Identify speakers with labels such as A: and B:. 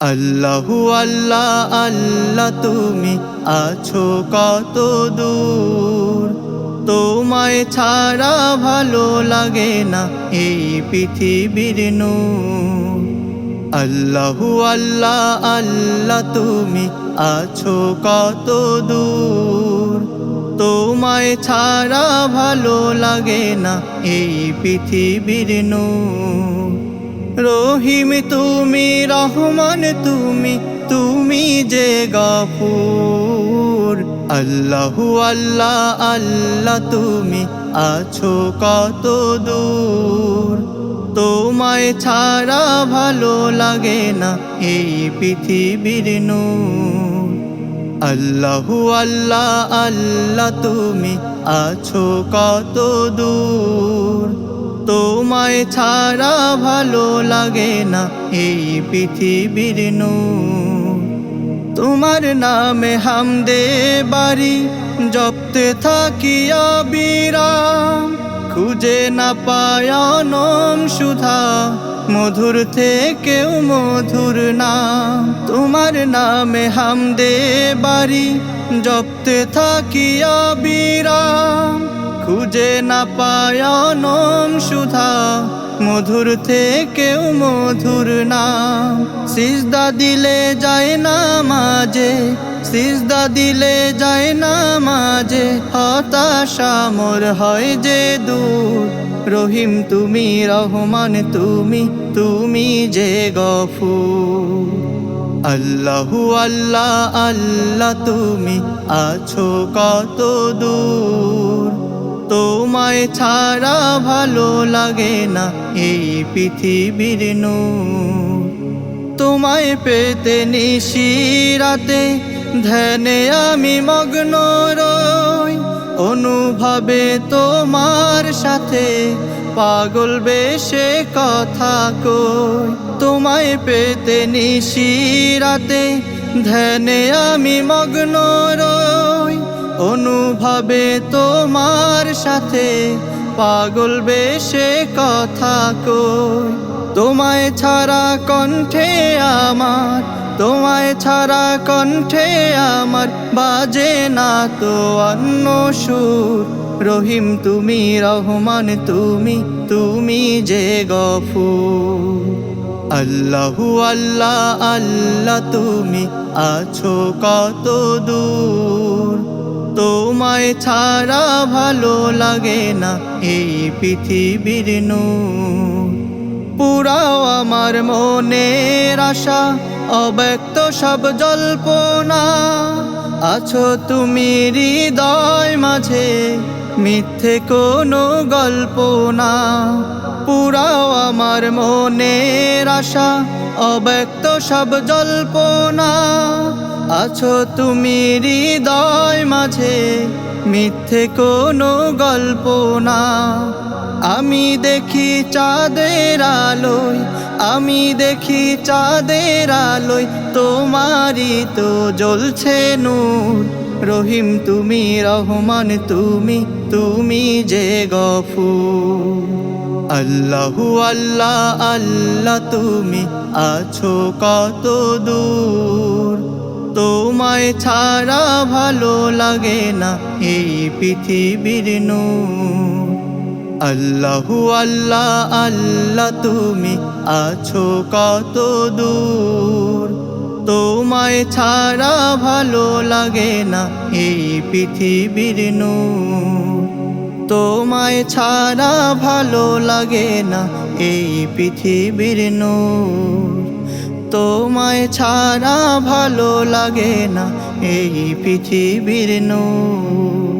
A: আল্লাহু আল্লাহ আল্লাহ তুমি আছো কত দূর। তোমায় ছাড়া ভালো লাগে না এই পৃথিবীর নূর। আল্লাহু আল্লাহ আল্লাহ তুমি আছো কত দূর। তোমায় ছাড়া ভালো লাগে না এই পৃথিবীর নূর। রহিম, তুমি রহমান, তুমি তুমি যে গাফুর। আল্লাহু আল্লাহ আল্লাহ তুমি আছো কত দূর। তোমায় ছাড়া ভালো লাগে না এই পৃথিবীর নূর। আল্লাহু আল্লাহ আল্লাহ তুমি আছো কত দূর। তোমায় ছাড়া ভালো লাগে না এই পৃথিবীর নূর। তোমার নামে হামদে বাড়ি, জপতে থাকি বিরাম খুঁজে না পায় নম সুধা, মধুর থেকেও মধুর নাম। তোমার নামে হামদে বাড়ি, জপতে থাকি বিরাম খুঁজে না পায় নম সুধা। মধুর থেকেও মধুর নাম। সিজদা দিলে যায় না মাঝে, সিজদা দিলে যায় না মাঝে। হতাশা মোর হয় যে দূর। রহিম, তুমি রহমান, তুমি তুমি যে গফুর। আল্লাহু আল্লাহ আল্লাহ তুমি, আছো কত দূর। তোমায় ছাড়া ভালো লাগে না এই পৃথিবীর নূর। তোমায় পেতে নিশিরাতে ধ্যানে আমি মগ্ন রই। অনুভবে তোমার সাথে, পাগল বেশে কথা কই। তোমায় পেতে নিশিরাতে ধ্যানে আমি মগ্ন রই। অনুভবে তোমার সাথে। পাগল বেশে কথা কই। তোমায় ছাড়া কণ্ঠে আমার, তোমায় ছাড়া কণ্ঠে আমার বাজে না তো অন্য সুর। রহিম, তুমি রহমান, তুমি তুমি যে গফু আল্লাহু আল্লাহ আল্লাহ তুমি আছো কত দূর। তোমায় ছাড়া ভালো লাগে না এই পৃথিবীর নূর। পুরাও আমার মনের আশা, অব্যক্ত সব জল্পনা। আছো তুমি হৃদয় মাঝে মিথ্যে কোনো গল্প না। পুরাও আমার মনের আশা, অব্যক্ত সব জল্পনা। আছো তুমি হৃদয় মাঝে, মিথ্যে কোনো গল্প না। আমি দেখি চাঁদের আলোয়, আমি দেখি চাঁদের আলোয়, তোমারই তো জ্বলছে নূর। রহিম, তুমি রহমান, তুমি তুমি যে গফু আল্লাহু আল্লাহ আল্লাহ তুমি আছো কত দূর। তোমায় ছাড়া ভালো লাগে না এই পৃথিবীর নূর। আল্লাহু আল্লাহ আল্লাহ তুমি আছো কত দূর। তোমায় ছাড়া ভালো লাগে না এই পৃথিবীর নু তোমায় ছাড়া ভালো লাগে না এই পৃথিবীর নু তোমায় ছাড়া ভালো লাগে না এই পৃথিবীর নূর।